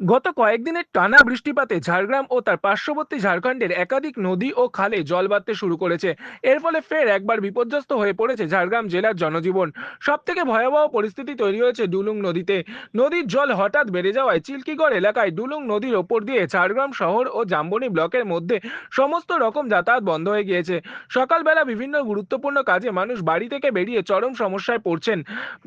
গত কয়েকদিনের টানা বৃষ্টিপাতে ঝাড়গ্রাম ও তার পার্শ্ববর্তী ঝাড়খণ্ডের একাধিক নদী ও খালে জল বাড়তে শুরু করেছে। এর ফলে ফের একবার বিপর্যস্ত হয়ে পড়েছে ঝাড়গ্রাম জেলার জনজীবন। সব থেকে ভয়াবহ পরিস্থিতি তৈরি হয়েছে ডুলুং নদীতে। নদীর জল হঠাৎ বেড়ে যাওয়ায় চিল্কিগড় এলাকায় ডুলুং নদীর ওপর দিয়ে ঝাড়গ্রাম শহর ও জাম্বনি ব্লকের মধ্যে সমস্ত রকম যাতায়াত বন্ধ হয়ে গিয়েছে। সকালবেলা বিভিন্ন গুরুত্বপূর্ণ কাজে মানুষ বাড়ি থেকে বেরিয়ে চরম সমস্যায় পড়ছেন।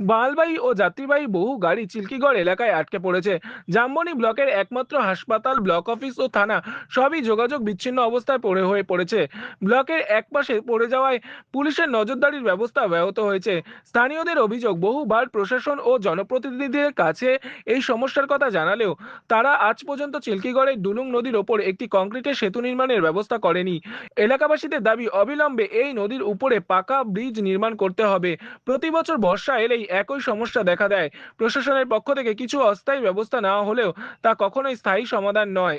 মালবাহী ও যাত্রীবাহী বহু গাড়ি চিল্কিগড় এলাকায় আটকে পড়েছে। জামবনি ব্লকের একমাত্র হাসপাতাল, ব্লক অফিস ও থানা সবই যোগাযোগ বিচ্ছিন্ন অবস্থায় পড়ে হয়ে পড়েছে। ব্লকের একপাশে পড়ে যাওয়ায় পুলিশের নজরদারির ব্যবস্থা ব্যাহত হয়েছে। স্থানীয়দের অভিযোগ, বহুবার প্রশাসন ও জনপ্রতিনিধিদের কাছে এই সমস্যার কথা জানালেও তারা আজ পর্যন্ত চিল্কিগড়ের ডুলুং নদীর ওপর একটি কংক্রিটের সেতু নির্মাণের ব্যবস্থা করেনি। এলাকাবাসীদের দাবি, অবিলম্বে এই নদীর উপরে পাকা ব্রিজ নির্মাণ করতে হবে। প্রতি বছর বর্ষা এলেই একই সমস্যা দেখা দেয়। প্রশাসনের পক্ষ থেকে কিছু অস্থায়ী ব্যবস্থা নেওয়া হলেও তা কখনোই স্থায়ী সমাধান নয়।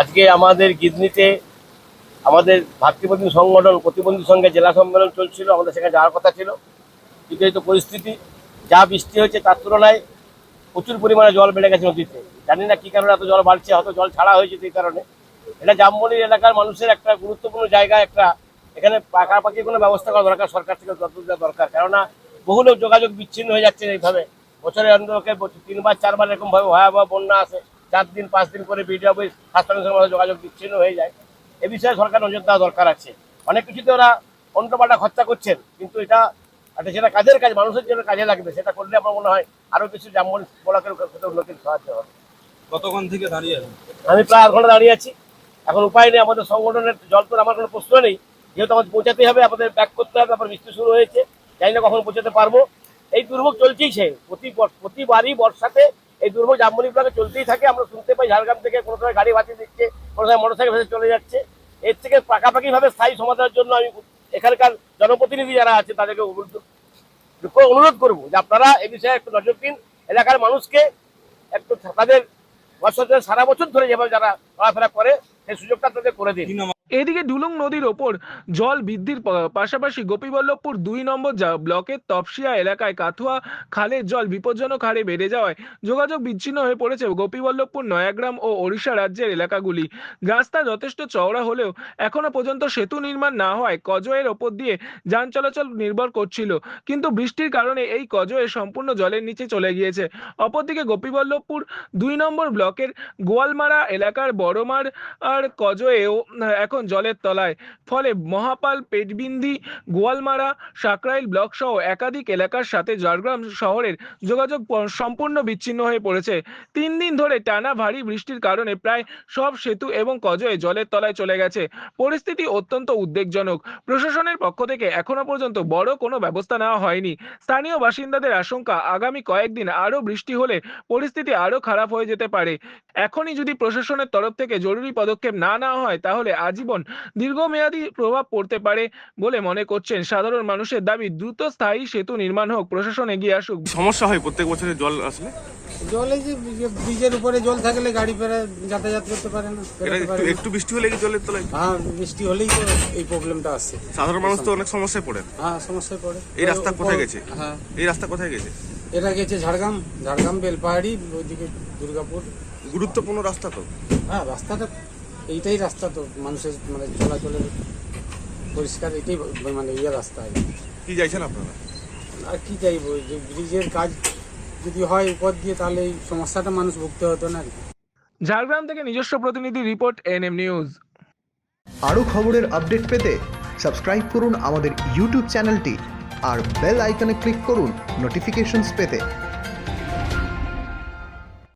আজকে আমাদের গিদনিতে আমাদের ভাতৃপ্রতিম সংগঠন, প্রতিবন্ধী সঙ্গে জেলা সম্মেলন চলছিল, আমাদের সেখানে যাওয়ার কথা ছিল। কিন্তু এই তো পরিস্থিতি, যা বৃষ্টি হয়েছে তার তুলনায় প্রচুর পরিমাণে জল বেড়ে গেছে নদীতে। জানি না কি কারণে এত জল বাড়ছে, হয়তো জল ছাড়া হয়েছে সেই কারণে। এটা জামবনি এলাকার মানুষের একটা গুরুত্বপূর্ণ জায়গা, একটা এখানে পাকাপাকি কোনো ব্যবস্থা করা দরকার, সরকার থেকে যত দরকার। কেননা বহু লোক যোগাযোগ বিচ্ছিন্ন হয়ে যাচ্ছে এইভাবে। বছরে অন্তকে তিনবার চারবার এরকম ভাবে ভয়াবহ বন্যা আসে। চার দিন পাঁচ দিন করে বিডিও অফিস হাসপাতালের মধ্যে যোগাযোগ বিচ্ছিন্ন হয়ে যায়। এ বিষয়ে সরকার নজর দেওয়া দরকার আছে। অনেক কিছুতে ওরা অন্যপাল্টা খরচা করছেন কিন্তু এটা একটা যেটা কাজের কাজ মানুষের জন্য কাজে লাগবে। সেটা করলে আমার মনে হয় আরও কিছু যেমন বলাকের উন্নতির সাহায্য হবে। কতক্ষণ থেকে দাঁড়িয়ে আছেন? আমি প্রায় আধ ঘণ্টা দাঁড়িয়ে আছি। এখন উপায় নেই আমাদের সংগঠনের জল তো আমার কোনো প্রশ্ন নেই। যেহেতু আমাদের পৌঁছাতেই হবে আমাদের ব্যাক করতে হবে তারপর বৃষ্টি শুরু হয়েছে। জানি না কখন পৌঁছাতে পারব। এই দুর্ভোগ চলছেই সে প্রতি বর- প্রতিবারই বর্ষাতে এই দুর্ভোগ জামমনি ব্লকে চলতেই থাকে। আমরা শুনতে পাই ঝাড়গ্রাম থেকে কোনো সময় গাড়ি ভাসিয়ে দিচ্ছে, কোনো সময় মোটর সাইকেল ভেসে চলে যাচ্ছে। এর থেকে পাকাপাকি ভাবে স্থায়ী সমাধানের জন্য আমি এখানকার জনপ্রতিনিধি যারা আছে তাদেরকে অনুরোধ- করব যে আপনারা এ বিষয়ে একটু নজর দিন। এলাকার মানুষকে একটু তাদের সারা বছর ধরে যেভাবে যারা চলাফেরা করে, সেই সুযোগটা তাদের করে দিন। এদিকে ডুলুং নদীর ওপর জল বৃদ্ধির পাশাপাশি গোপীবল্লভপুর দুই নম্বর ব্লকের তপসিয়া এলাকায় কাথুয়া খালের জল বিপজ্জনক হারে বেড়ে যাওয়ায় যোগাযোগ বিচ্ছিন্ন হয়ে পড়েছে গোপীবল্লভপুর নয়াগ্রাম ও ওড়িশা রাজ্যের এলাকাগুলি। রাস্তা যথেষ্ট চওড়া হলেও এখনও পর্যন্ত সেতু নির্মাণ না হওয়ায় কজয়ের ওপর দিয়ে যান চলাচল নির্ভর করছিল। কিন্তু বৃষ্টির কারণে এই কজয়ে সম্পূর্ণ জলের নিচে চলে গিয়েছে। অপরদিকে গোপীবল্লভপুর দুই নম্বর ব্লকের গোয়ালমারা এলাকার বড়মার আর কজয়েও আহ, এখন জলের তলায়। ফলে মহাপাল, পেটবিন্দি, গোয়ালমারা সাকরাইল ব্লক সহ একাধিক এলাকার সাথে ঝাড়গ্রাম শহরের যোগাযোগ সম্পূর্ণ বিচ্ছিন্ন হয়ে পড়েছে। তিন দিন ধরে টানা ভারী বৃষ্টির কারণে প্রায় সব সেতু এবং কজয়ে জলের তলায় চলে গেছে। পরিস্থিতি অত্যন্ত উদ্বেগজনক। প্রশাসনের পক্ষ থেকে এখনও পর্যন্ত বড় কোনো ব্যবস্থা নেওয়া হয়নি। স্থানীয় বাসিন্দাদের আশঙ্কা, আগামী কয়েকদিন আরও বৃষ্টি হলে পরিস্থিতি আরও খারাপ হয়ে যেতে পারে। এখনই যদি প্রশাসনের তরফ থেকে জরুরি পদক্ষেপ না নেওয়া হয়, তাহলে আজীবন দীর্ঘমেয়াদী প্রভাব পড়তে পারে বলে মনে করছেন সাধারণ মানুষের দাবি দ্রুত স্থায়ী সেতু নির্মাণ হোক প্রশাসন এগিয়ে আসুক। সমস্যা হয় প্রত্যেক বছরে জল আসলে? জলে যে ব্রিজের উপরে জল থাকলে গাড়ি পেরে যাতায়াত করতে পারে না একটু না। একটু বৃষ্টি হলে কি জলের তলায়? হ্যাঁ বৃষ্টি হলেই তো এই প্রবলেমটা আসছে সাধারণ মানুষ তো অনেক সমস্যায় পড়ে হ্যাঁ সমস্যায় পড়ে। এই রাস্তা কোথায় গেছে? হ্যাঁ। এই রাস্তা কোথায় গেছে? এটা গেছে ঝাড়গ্রাম ঝাড়গ্রাম বেলপাহাড়ি ওইদিকে দুর্গাপুর। গুরুত্বপূর্ণ রাস্তা তো। হ্যাঁ রাস্তাটা এইটাই রাস্তা তো মানুষের মানে চলাচলের পরিষ্কার এটাই মানে ইয়ে রাস্তা। আর কি। চাইছেন আপনারা? আর কি চাইব? যে ব্রিজের কাজ যদি হয় উপর দিয়ে তাহলে এই সমস্যাটা মানুষ ভুগতে হতো না আর কি। ঝাড়গ্রাম থেকে নিজস্ব প্রতিনিধি রিপোর্ট এনএম নিউজ। আরও খবরের আপডেট পেতে সাবস্ক্রাইব করুন আমাদের ইউটিউব চ্যানেলটি আর বেল আইকনে ক্লিক করুন নোটিফিকেশনস পেতে।